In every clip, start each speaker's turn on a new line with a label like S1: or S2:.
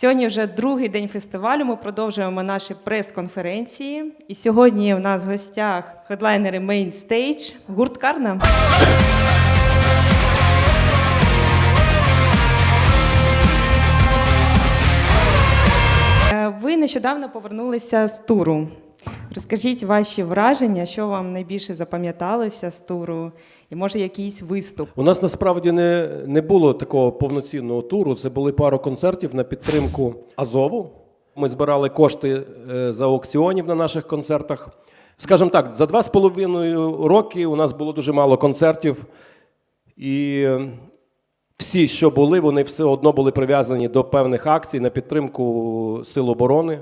S1: Сьогодні вже другий день фестивалю. Ми продовжуємо наші прес-конференції. І сьогодні у нас в гостях хедлайнери Stage, гурт Карна. Е, Ви нещодавно повернулися з туру. Розкажіть ваші враження, що вам найбільше запам'яталося з туру, і може якийсь виступ.
S2: У нас насправді не, не було такого повноцінного туру. Це були пару концертів на підтримку Азову. Ми збирали кошти е, за аукціонів на наших концертах. Скажімо так, за два з половиною роки у нас було дуже мало концертів, і е, всі, що були, вони все одно були прив'язані до певних акцій на підтримку Сил оборони.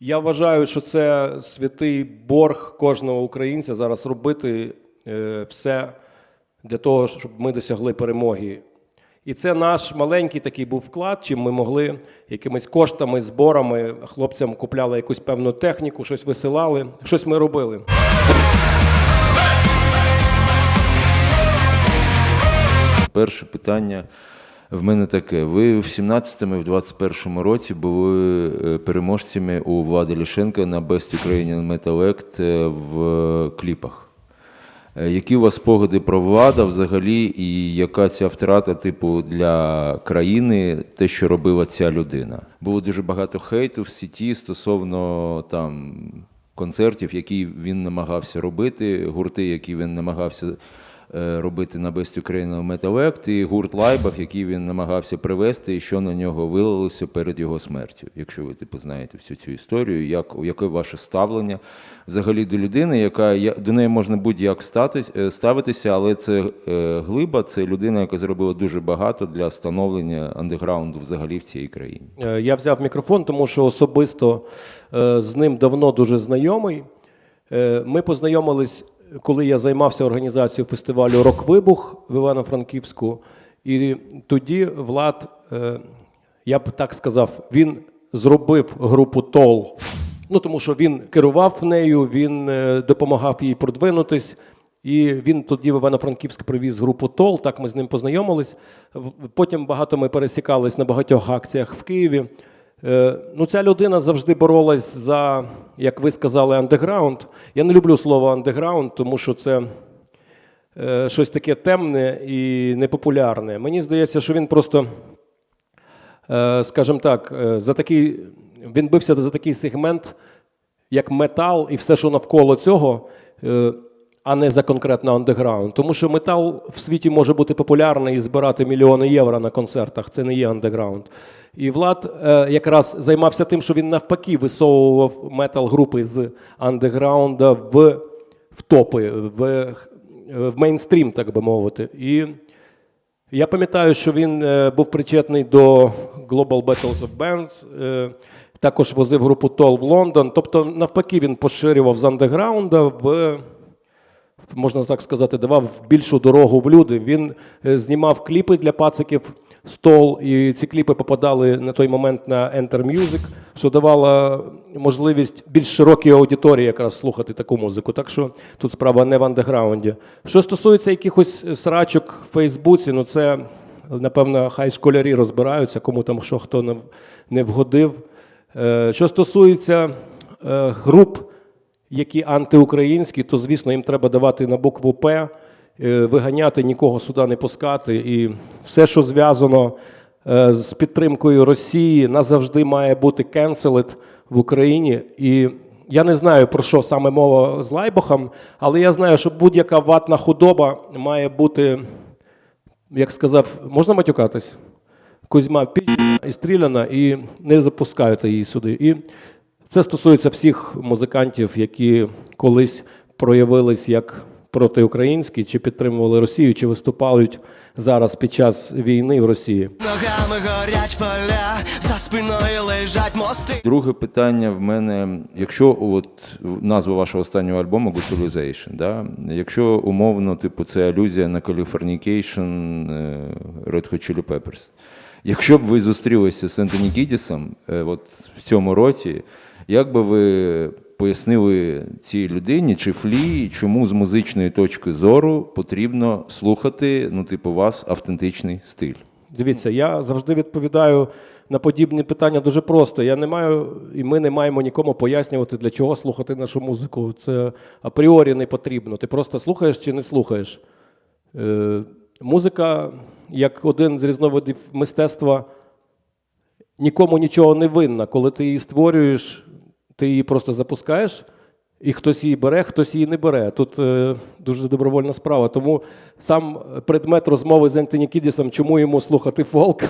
S2: Я вважаю, що це святий борг кожного українця зараз робити все для того, щоб ми досягли перемоги. І це наш маленький такий був вклад, чим ми могли якимись коштами, зборами хлопцям купляли якусь певну техніку, щось висилали, щось ми робили.
S3: Перше питання в мене таке. Ви в 17-му і в 21-му році були е, переможцями у Влади Лішенка на Best Ukrainian Metal Act е, в кліпах. Е, Які у вас спогади про влада взагалі, і яка ця втрата, типу, для країни, те, що робила ця людина? Було дуже багато хейту в сіті стосовно там концертів, які він намагався робити, гурти, які він намагався робити на Best Ukrainian Metal і гурт Лайбах, який він намагався привести, і що на нього вилилося перед його смертю. Якщо ви типу знаєте всю цю історію, як яке ваше ставлення взагалі до людини, яка до неї можна будь-як е, ставитися, але це е, глиба, це людина, яка зробила дуже багато для становлення андеграунду взагалі в цій країні.
S2: Е, Я взяв мікрофон, тому що особисто е, з ним давно дуже знайомий. Е, Ми познайомились, коли я займався організацією фестивалю Рок-Вибух в Івано-Франківську. І тоді Влад, е, я б так сказав, він зробив групу Тол. Ну, тому що він керував нею, він е, допомагав їй продвинутись. І він тоді в Івано-Франківськ привіз групу Тол, так ми з ним познайомились. Потім багато ми пересікались на багатьох акціях в Києві. Е, Ну, ця людина завжди боролась за, як ви сказали, андеграунд. Я не люблю слово андеграунд, тому що це е, щось таке темне і непопулярне. Мені здається, що він просто, е, скажімо так, за такий, він бився за такий сегмент, як метал і все, що навколо цього, а не за конкретно андеграунд. Тому що метал в світі може бути популярний і збирати мільйони євро на концертах. Це не є андеграунд. І Влад е, якраз займався тим, що він навпаки висовував метал-групи з андеграунда в, в топи, в, в мейнстрім, так би мовити. І я пам'ятаю, що він е, був причетний до Global Battles of Bands, е, також возив групу Тол в Лондон. Тобто, навпаки, він поширював з андеграунда в, можна так сказати, давав більшу дорогу в люди. Він е, знімав кліпи для пациків стол, і ці кліпи попадали на той момент на Enter Music, що давало можливість більш широкій аудиторії якраз слухати таку музику. Так що тут справа не в андеграунді. Що стосується якихось срачок в Фейсбуці, ну це напевно хай школярі розбираються, кому там що хто не, вгодив. Е, Що стосується е, груп, які антиукраїнські, то звісно їм треба давати на букву П, е, виганяти, нікого сюди не пускати. І все, що зв'язано е, з підтримкою Росії, назавжди має бути cancelled в Україні. І я не знаю про що саме мова з Лайбахом, але я знаю, що будь-яка ватна худоба має бути, як сказав, можна матюкатись? Кузьма підняна і стріляна, і не запускають її сюди. І це стосується всіх музикантів, які колись проявились як протиукраїнські, чи підтримували Росію, чи виступають зараз під час війни в Росії.
S4: Ногами горять поля, за спиною лежать мости.
S3: Друге питання в мене: якщо от назва вашого останнього альбому Gutulization, да? якщо умовно, типу, це алюзія на Californication е, Red Hot Chili Peppers. Якщо б ви зустрілися з Ентоні Кідісом е, от в цьому році, як би ви пояснили цій людині чи флі, чому з музичної точки зору потрібно слухати, ну, типу, вас автентичний стиль?
S2: Дивіться, я завжди відповідаю на подібні питання дуже просто. Я не маю, і ми не маємо нікому пояснювати, для чого слухати нашу музику. Це апріорі не потрібно. Ти просто слухаєш чи не слухаєш. Е, музика, як один з різновидів мистецтва, нікому нічого не винна. Коли ти її створюєш, ти її просто запускаєш, і хтось її бере, хтось її не бере. Тут е, дуже добровольна справа. Тому сам предмет розмови з Ентоні Кідісом, чому йому слухати фолк.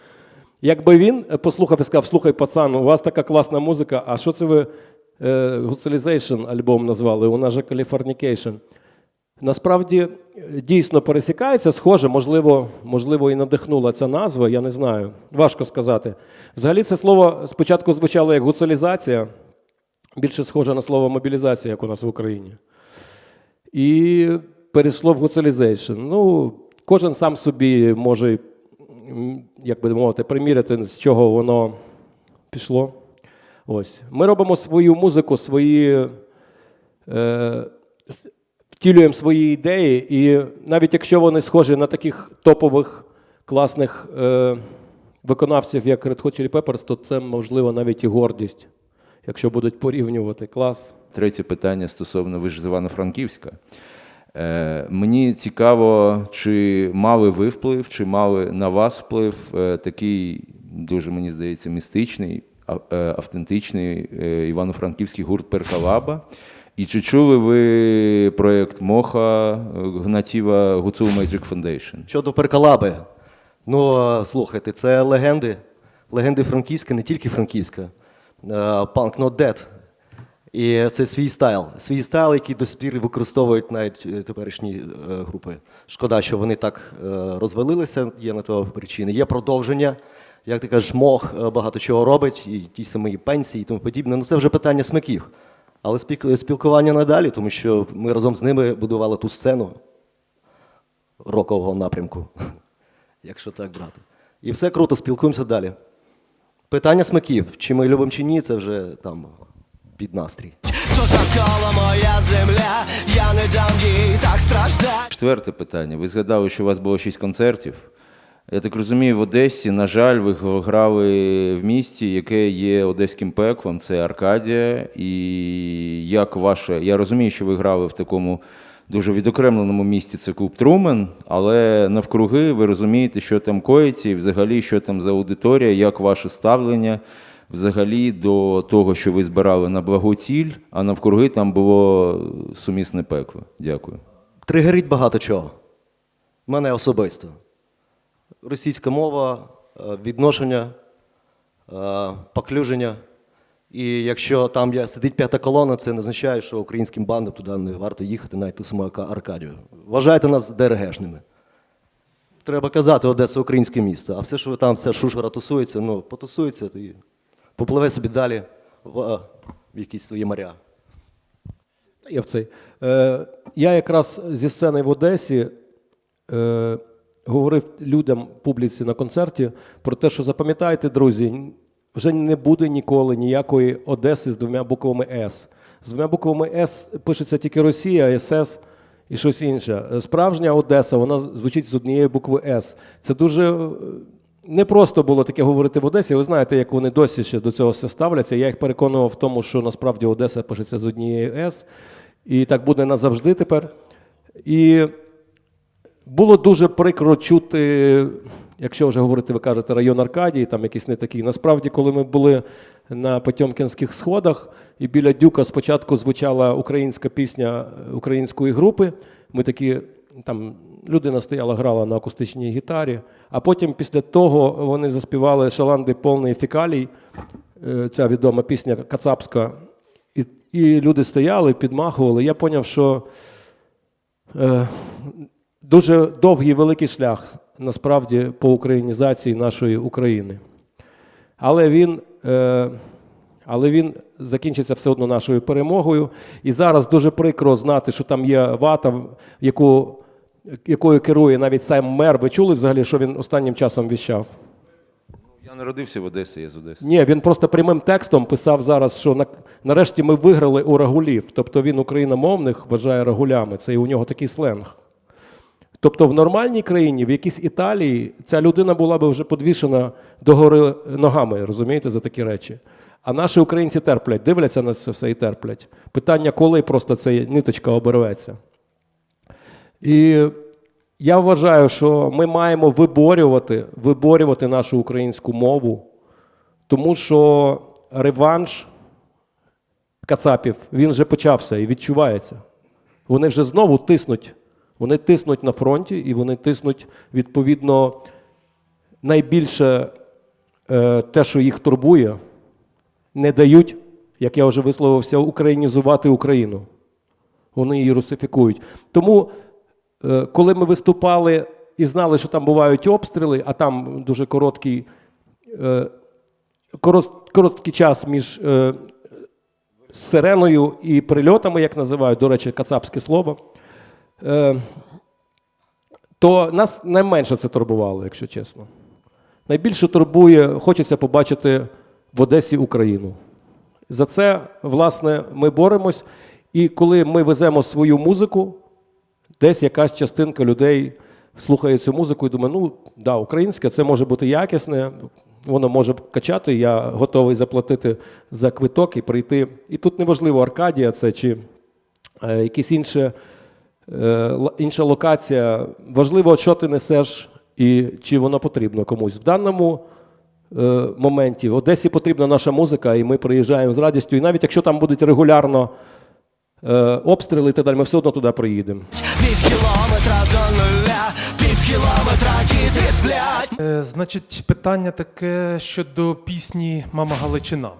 S2: Якби він послухав і сказав, слухай, пацан, у вас така класна музика, а що це ви е, альбом назвали? У нас же Californication. Насправді е, дійсно пересікається, схоже, можливо, можливо, і надихнула ця назва, я не знаю. Важко сказати. Взагалі, це слово спочатку звучало як гуцалізація, більше схоже на слово мобілізація, як у нас в Україні. І перейшло в гуцалізейшн. Ну, кожен сам собі може, як би мовити, приміряти, з чого воно пішло. Ось. Ми робимо свою музику, свої. Е, втілюємо свої ідеї, і навіть якщо вони схожі на таких топових класних е, виконавців, як Red Hot Chili Peppers, то це можливо навіть і гордість, якщо будуть порівнювати клас.
S3: Третє питання стосовно ви ж з Івано-Франківська. Е, мені цікаво, чи мали ви вплив, чи мали на вас вплив е, такий, дуже мені здається, містичний, а- е, автентичний е, івано-франківський гурт Перкалаба. І чи чули ви проєкт Моха е, Гнатіва Гуцул Magic Foundation?
S5: Щодо перкалаби, ну слухайте, це легенди. Легенди франківська, не тільки франківська. Е, Punk Not Dead. І це свій стайл. Свій стайл, який до сих пір використовують навіть е, теперішні е, групи. Шкода, що вони так е, розвалилися, є на то причини. Є продовження. Як ти кажеш, мох е, багато чого робить, і ті самі пенсії і тому подібне. Ну це вже питання смаків. Але спілкування надалі, тому що ми разом з ними будували ту сцену рокового напрямку, якщо так брати. І все круто, спілкуємося далі. Питання смаків, чи ми любимо чи ні, це вже там під настрій.
S4: Тут навколо моя земля, я не дам їй так страждати.
S3: Четверте питання. Ви згадали, що у вас було шість концертів. Я так розумію, в Одесі, на жаль, ви грали в місті, яке є одеським пеклом, це Аркадія. І як ваше. Я розумію, що ви грали в такому дуже відокремленому місті, це клуб Трумен, але навкруги ви розумієте, що там коїться, і взагалі, що там за аудиторія, як ваше ставлення взагалі до того, що ви збирали на благу ціль, а навкруги там було сумісне пекло. Дякую.
S5: Тригерить багато чого. Мене особисто. Російська мова, е, відношення, е, поклюження. І якщо там сидить п'ята колона, це не означає, що українським бандам туди не варто їхати, навіть ту саму Аркадію. Вважайте нас ДРГшними. Треба казати, Одеса українське місто. А все, що там, все шушера тусується, ну, потусується, то і попливе собі далі в, е, в якісь свої моря.
S2: Я в цей. Е, я якраз зі сцени в Одесі е, говорив людям публіці на концерті про те, що запам'ятайте, друзі, вже не буде ніколи ніякої Одеси з двома буквами С. З двома буквами С пишеться тільки Росія, СС і щось інше. Справжня Одеса, вона звучить з однієї букви С. Це дуже. е, Не просто було таке говорити в Одесі. Ви знаєте, як вони досі ще до цього все ставляться. Я їх переконував в тому, що насправді Одеса пишеться з однієї С, і так буде назавжди тепер. І було дуже прикро чути, якщо вже говорити, ви кажете, район Аркадії, там якийсь не такий. Насправді, коли ми були на Потьомкінських сходах, і біля Дюка спочатку звучала українська пісня української групи. Ми такі, там людина стояла, грала на акустичній гітарі, а потім після того вони заспівали шаланди повний фекалій, е, ця відома пісня Кацапська. І, і люди стояли, підмахували. Я зрозумів, що Е, дуже довгий великий шлях насправді по українізації нашої України. Але він, е, але він закінчиться все одно нашою перемогою. І зараз дуже прикро знати, що там є вата, яку, якою керує навіть сам мер. Ви чули взагалі, що він останнім часом віщав?
S3: Я народився в Одесі, я з Одеси.
S2: Ні, він просто прямим текстом писав зараз, що на, нарешті ми виграли у рагулів. Тобто він україномовних вважає рагулями. Це і у нього такий сленг. Тобто в нормальній країні, в якійсь Італії, ця людина була би вже подвішена догори ногами, розумієте, за такі речі. А наші українці терплять, дивляться на це все і терплять. Питання, коли просто ця ниточка оберветься. І я вважаю, що ми маємо виборювати, виборювати нашу українську мову, тому що реванш Кацапів він вже почався і відчувається. Вони вже знову тиснуть. Вони тиснуть на фронті і вони тиснуть відповідно найбільше е, те, що їх турбує, не дають, як я вже висловився, українізувати Україну. Вони її русифікують. Тому, е, коли ми виступали і знали, що там бувають обстріли, а там дуже короткий, е, короткий час між сиреною і прильотами, як називають, до речі, кацапське слово, то нас найменше це турбувало, якщо чесно. Найбільше турбує, хочеться побачити в Одесі Україну. За це, власне, ми боремось. І коли ми веземо свою музику, десь якась частинка людей слухає цю музику і думає, ну, да, українське, це може бути якісне, воно може качати, я готовий заплатити за квиток і прийти. І тут неважливо, Аркадія це чи е, якісь інше, е, інша локація. Важливо, що ти несеш і чи воно потрібно комусь. В даному е, моменті в Одесі потрібна наша музика, і ми приїжджаємо з радістю. І навіть якщо там будуть регулярно е, обстріли і так далі, ми все одно туди приїдемо.
S4: Пів кілометра до нуля, пів кілометра діти сплять.
S6: Е, Значить, питання таке щодо пісні Мама Галичина.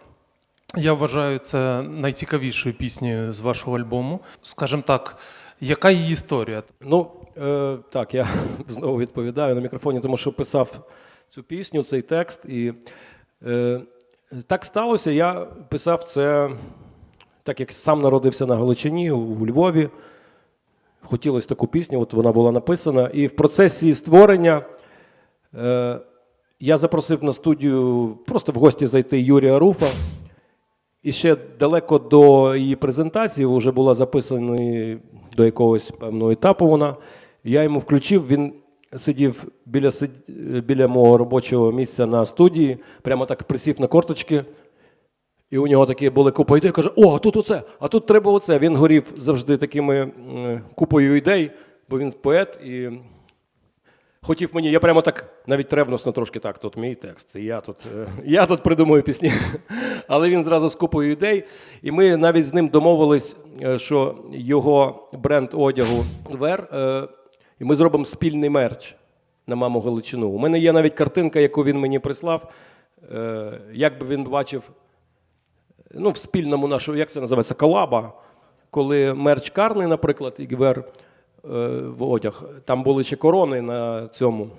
S6: Я вважаю це найцікавішою піснею з вашого альбому. Скажімо так, яка її історія?
S2: Ну, е, так, я знову відповідаю на мікрофоні, тому що писав цю пісню, цей текст. І е, так сталося, я писав це, так як сам народився на Галичині, у, Львові. Хотілося таку пісню, от вона була написана. І в процесі створення е, я запросив на студію просто в гості зайти Юрія Руфа. І ще далеко до її презентації вже була записана до якогось певного етапу вона. Я йому включив, він сидів біля, біля мого робочого місця на студії, прямо так присів на корточки. І у нього такі були купа ідей, каже: О, а тут оце, а тут треба оце. Він горів завжди такими купою ідей, бо він поет і хотів мені, я прямо так навіть ревносно трошки так, тут мій текст. Я тут, е, я тут придумую пісні. Але він зразу з купою ідей. І ми навіть з ним домовились, е, що його бренд одягу Вер, е, і ми зробимо спільний мерч на маму Галичину. У мене є навіть картинка, яку він мені прислав. Як би він бачив ну, в спільному нашому, як це називається, колаба, коли мерч Карний, наприклад, і Гвер е, в одяг, там були ще корони на цьому.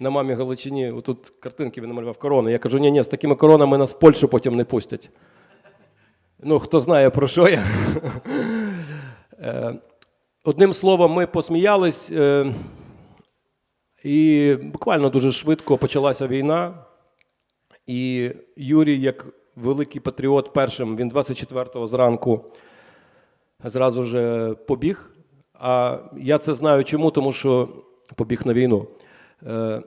S2: На мамі Галичині, отут картинки він намалював корони. Я кажу, ні, ні, з такими коронами нас в Польщу потім не пустять. Ну, хто знає, про що я. Е, Одним словом, ми посміялись, е, і буквально дуже швидко почалася війна. І Юрій, як великий патріот, першим, він 24-го зранку зразу ж побіг. А я це знаю чому, тому що побіг на війну. Е,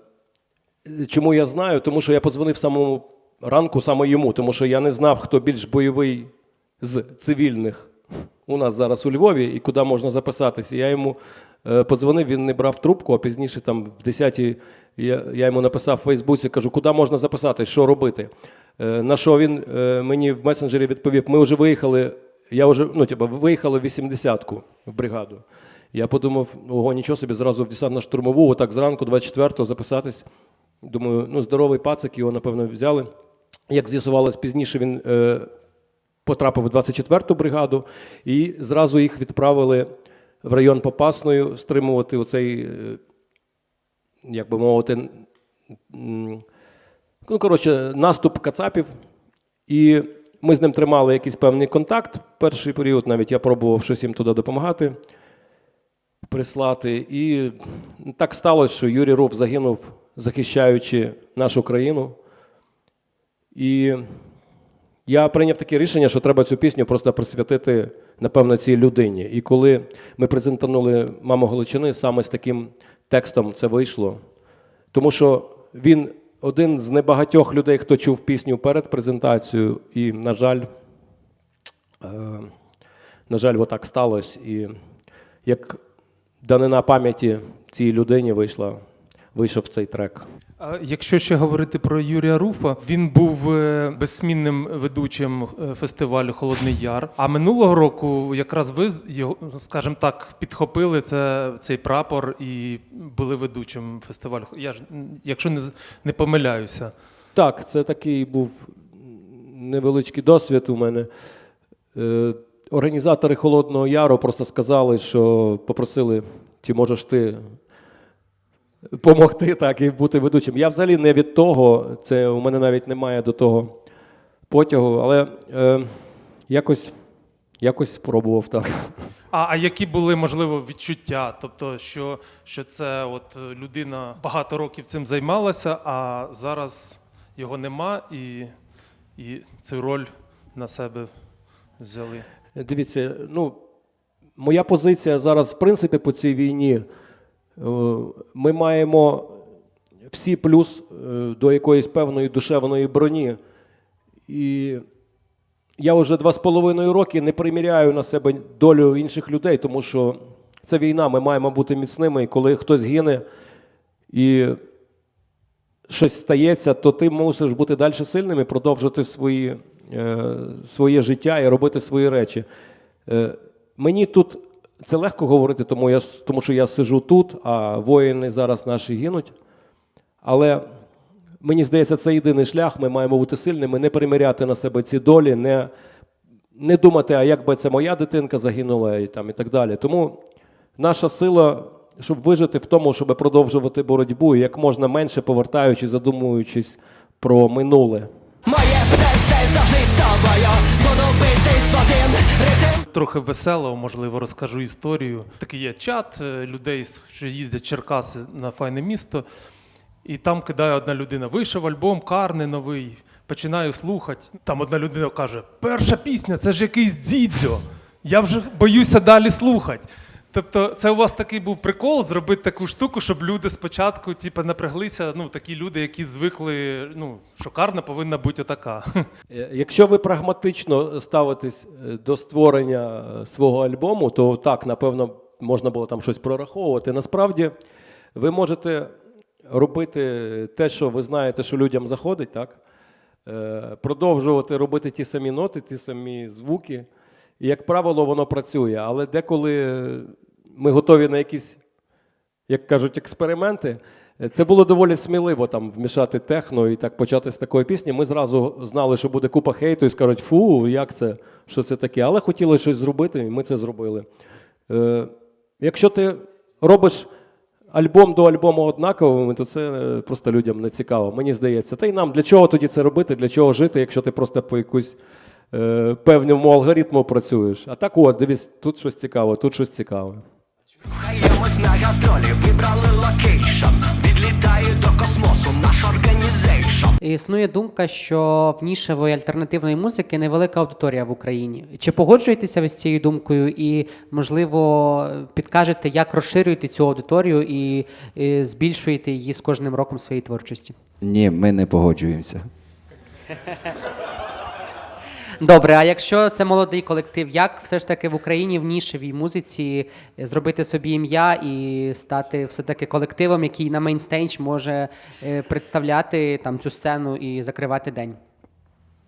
S2: Чому я знаю? Тому що я подзвонив самому ранку саме йому, тому що я не знав, хто більш бойовий з цивільних у нас зараз у Львові і куди можна записатися. Я йому е, подзвонив, він не брав трубку, а пізніше, там в 10-й, я, йому написав в Фейсбуці, кажу, куди можна записатись, що робити. Е, На що він мені в месенджері відповів: ми вже виїхали, я вже ну, типу, виїхали в 80-ку в бригаду. Я подумав, ого, нічого собі, зразу в десантно-штурмову, отак зранку, 24-го записатись. Думаю, ну здоровий пацик, його, напевно, взяли. Як з'ясувалось пізніше, він е, потрапив в 24-ту бригаду і зразу їх відправили в район Попасною стримувати оцей, е, як би мовити, ну, коротше, наступ кацапів. І ми з ним тримали якийсь певний контакт. Перший період навіть я пробував щось їм туди допомагати, прислати. І так сталося, що Юрій Руф загинув, захищаючи нашу країну. І я прийняв таке рішення, що треба цю пісню просто присвятити напевно, цій людині. І коли ми презентували маму Галичини, саме з таким текстом це вийшло. Тому що він один з небагатьох людей, хто чув пісню перед презентацією, і, на жаль, е, на жаль, отак сталося. І як данина пам'яті цій людині вийшла, вийшов цей трек.
S6: А Якщо ще говорити про Юрія Руфа, він був е, безсмінним ведучим е, фестивалю Холодний Яр. А минулого року якраз ви його, скажімо так, підхопили це, цей прапор і були ведучим фестивалю. Я ж, якщо не, не помиляюся.
S2: Так, це такий був невеличкий досвід у мене. Е, Організатори Холодного Яру просто сказали, що попросили, чи можеш ти допомогти так і бути ведучим. Я взагалі не від того, це у мене навіть немає до того потягу, але е, якось, якось спробував так.
S6: А, а які були можливо відчуття? Тобто, що, що це от людина багато років цим займалася, а зараз його нема, і, і цю роль на себе взяли.
S2: Дивіться, ну, моя позиція зараз, в принципі, по цій війні. Е, Ми маємо всі плюс е, до якоїсь певної душевної броні. І я вже два з половиною роки не приміряю на себе долю інших людей, тому що це війна, ми маємо бути міцними, і коли хтось гине і щось стається, то ти мусиш бути далі сильним і продовжити свої, е, своє життя і робити свої речі. Мені тут це легко говорити, тому, я, тому що я сижу тут, а воїни зараз наші гинуть. Але мені здається, це єдиний шлях. Ми маємо бути сильними, не приміряти на себе ці долі, не, не думати, а як би це моя дитинка загинула і, там, і так далі. Тому наша сила, щоб вижити в тому, щоб продовжувати боротьбу, як можна менше повертаючись, задумуючись про минуле.
S4: Моє серце завжди з тобою Буду битись один
S6: Трохи весело, можливо, розкажу історію. Такий є чат е, людей, що їздять Черкаси на файне місто. І там кидає одна людина: вийшов альбом, карний новий. Починаю слухати. Там одна людина каже: перша пісня це ж якийсь дзідзьо. Я вже боюся далі слухати. Тобто, це у вас такий був прикол зробити таку штуку, щоб люди спочатку типу, напряглися. Ну, такі люди, які звикли, ну, що карна повинна бути отака.
S2: Е, Якщо ви прагматично ставитесь е, до створення е, свого альбому, то так, напевно, можна було там щось прораховувати. Насправді, ви можете робити те, що ви знаєте, що людям заходить, так? Продовжувати робити ті самі ноти, ті самі звуки. Як правило, воно працює. Але деколи ми готові на якісь як кажуть, експерименти. Це було доволі сміливо там вмішати техно і так почати з такої пісні. Ми зразу знали, що буде купа хейту і скажуть, фу, як це, що це таке. Але хотіли щось зробити, і ми це зробили. Е, якщо ти робиш альбом до альбому однаковими, то це е, просто людям не цікаво, мені здається. Та й нам для чого тоді це робити, для чого жити, якщо ти просто по якусь е, певному алгоритму працюєш. А так, от, дивись, тут щось цікаве, тут щось цікаве.
S4: Хаємось на гастролі Вибрали локейшн Відлітаю до космосу Наш організейшн
S7: Існує думка, що в нішевої альтернативної музики невелика аудиторія в Україні. Чи погоджуєтеся ви з цією думкою, і можливо підкажете, як розширюєте цю аудиторію і, і збільшуєте її з кожним роком своєї творчості?
S8: Ні, ми не погоджуємося.
S7: Добре, а якщо це молодий колектив, як все ж таки в Україні в нішевій музиці зробити собі ім'я і стати все-таки колективом, який на мейнстейдж може е, представляти там цю сцену і закривати день?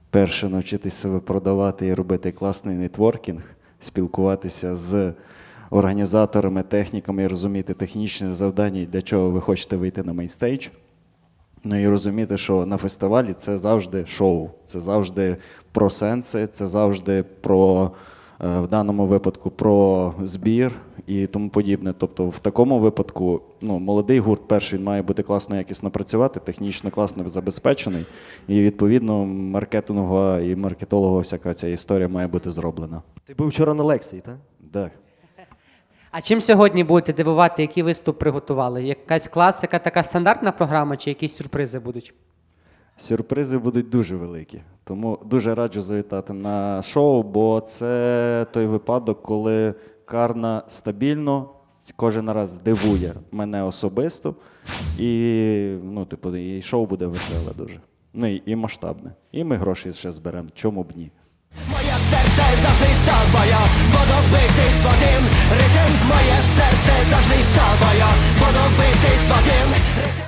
S8: Перше навчитись себе продавати і робити класний нетворкінг, спілкуватися з організаторами, техніками і розуміти технічне завдання, для чого ви хочете вийти на мейнстейдж. Ну і розуміти, що на фестивалі це завжди шоу, це завжди про сенси, це завжди про е, в даному випадку про збір і тому подібне. Тобто, в такому випадку ну, молодий гурт перший він має бути класно якісно працювати, технічно класно забезпечений, і відповідно маркетингова і маркетологова всяка ця історія має бути зроблена.
S5: Ти був вчора на лекції, так?
S8: Так.
S7: А чим сьогодні будете дивувати, який виступ приготували? Якась класика, така стандартна програма, чи якісь сюрпризи будуть?
S8: Сюрпризи будуть дуже великі. Тому дуже раджу завітати на шоу, бо це той випадок, коли карна стабільно кожен раз здивує мене особисто. І, ну, типу, і шоу буде веселе дуже. Ну і, і масштабне. І ми гроші ще зберемо. Чому б ні?
S4: Серце завжди тобою Буду бити святим ритм Моє серце завжди тобою Буду бити святим ритм